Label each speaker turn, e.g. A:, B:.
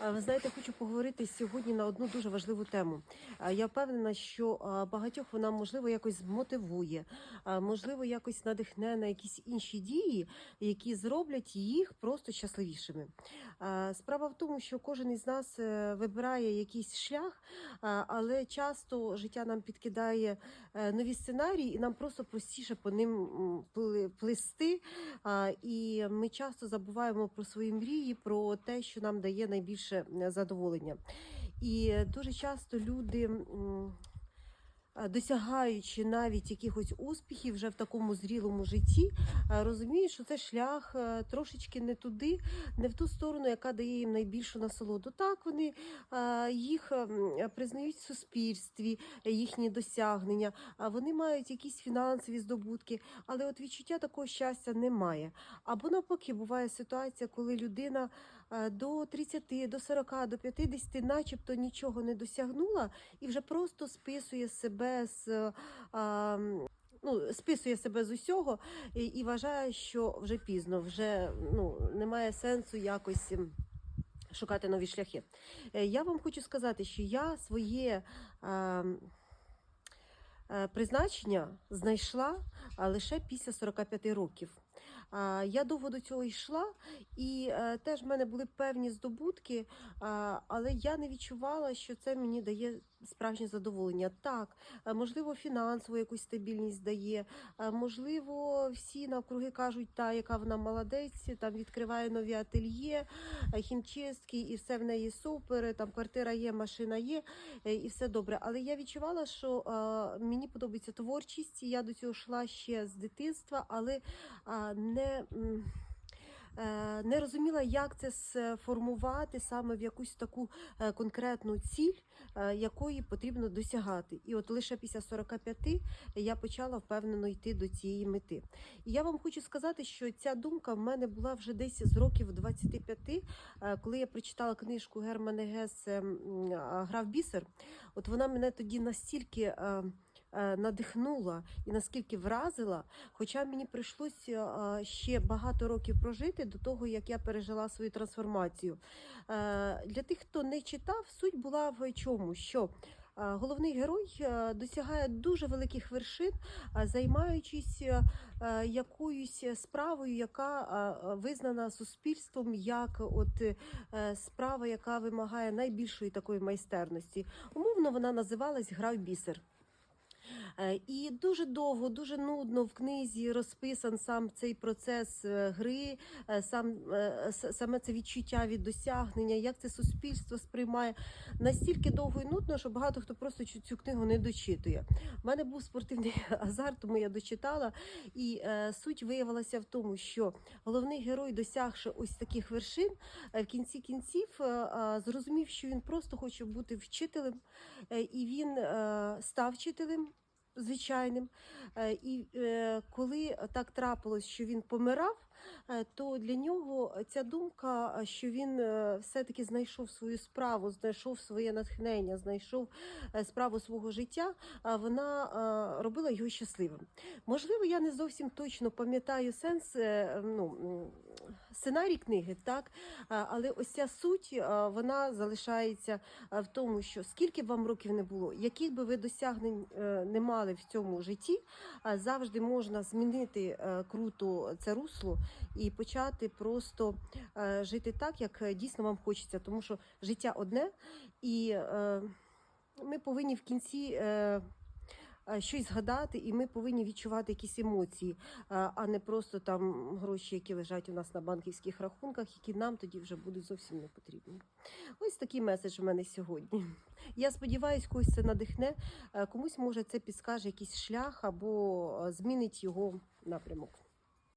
A: Ви знаєте, хочу поговорити сьогодні на одну дуже важливу тему. Я впевнена, що багатьох вона можливо якось змотивує, можливо, якось надихне на якісь інші дії, які зроблять їх просто щасливішими. Справа в тому, що кожен із нас е, вибирає якийсь шлях, але часто життя нам підкидає е, нові сценарії, і нам просто простіше по ним плисти. І ми часто забуваємо про свої мрії, про те, що нам дає найбільше е, задоволення. І е, дуже часто люди. е, Досягаючи навіть якихось успіхів вже в такому зрілому житті, розуміють, що це шлях трошечки не туди, не в ту сторону, яка дає їм найбільшу насолоду. Так вони їх признають в суспільстві, їхні досягнення, вони мають якісь фінансові здобутки, але от відчуття такого щастя немає. Або навпаки, буває ситуація, коли людина до 30, до 40, до 50 начебто нічого не досягнула і вже просто списує себе з. е, а, Ну, списує себе з усього і, і вважає, що вже пізно, вже ну, немає сенсу якось шукати нові шляхи. Е, Я вам хочу сказати, що я своє е, е, призначення знайшла лише після 45 років. Я довго до цього йшла, і е, теж в мене були певні здобутки, але я не відчувала, що це мені дає справжнє задоволення. Так, е, можливо, фінансову якусь стабільність дає, е, можливо, всі навкруги кажуть, та яка вона молодець, там відкриває нові ательє, хімчистки, і все в неї супер. Там квартира є, машина є, і все добре. Але я відчувала, що мені подобається творчість. Я до цього йшла ще з дитинства, але а, не. е, Не розуміла, як це сформувати саме в якусь таку е, конкретну ціль, е, якої потрібно досягати. І от лише після 45 я почала впевнено йти до цієї мети. І я вам хочу сказати, що ця думка в мене була вже десь з років 25, е, коли я прочитала книжку Германа Гесе м, а, Гра в бісер. От вона мене тоді настільки. Е, е, Надихнула і наскільки вразила, хоча мені прийшлося е, ще багато років прожити до того, як я пережила свою трансформацію. Е, Для тих, хто не читав, суть була в чому, що е, головний герой е, досягає дуже великих вершин, е, займаючись е, е, якоюсь справою, яка е, визнана суспільством як от е, справа, яка вимагає найбільшої такої майстерності. Умовно вона називалась Гра в бісер. Е, І дуже довго, дуже нудно в книзі розписан сам цей процес е, гри, е, сам саме це відчуття від досягнення, як це суспільство сприймає. Настільки довго і нудно, що багато хто просто цю- книгу не дочитує. У мене був спортивний азарт, тому я дочитала. І суть виявилася в тому, що головний герой, досягши ось таких вершин, в кінці кінців зрозумів, що він просто хоче бути вчителем, і він став вчителем звичайним. Е, І е, коли так трапилось, що він помирав, то для нього ця думка, е, що він е, все-таки знайшов свою справу, знайшов своє натхнення, знайшов е, справу свого життя, вона е, робила його щасливим. Можливо, я не зовсім точно пам'ятаю сенс е, ну, сценарій книги, так? Але ось ця суть е, вона залишається е, в тому, що скільки б вам років не було, яких би ви досягнень е, не мали в цьому житті, завжди можна змінити е, круто це русло і почати просто е, жити так, як е, дійсно вам хочеться, тому що життя одне, і е, ми повинні в кінці. Щось згадати, і ми повинні відчувати якісь емоції, а не просто там гроші, які лежать у нас на банківських рахунках, які нам тоді вже будуть зовсім не потрібні. Ось такий меседж у мене сьогодні. Я сподіваюся, когось це надихне, комусь може це підскаже якийсь шлях або змінить його напрямок.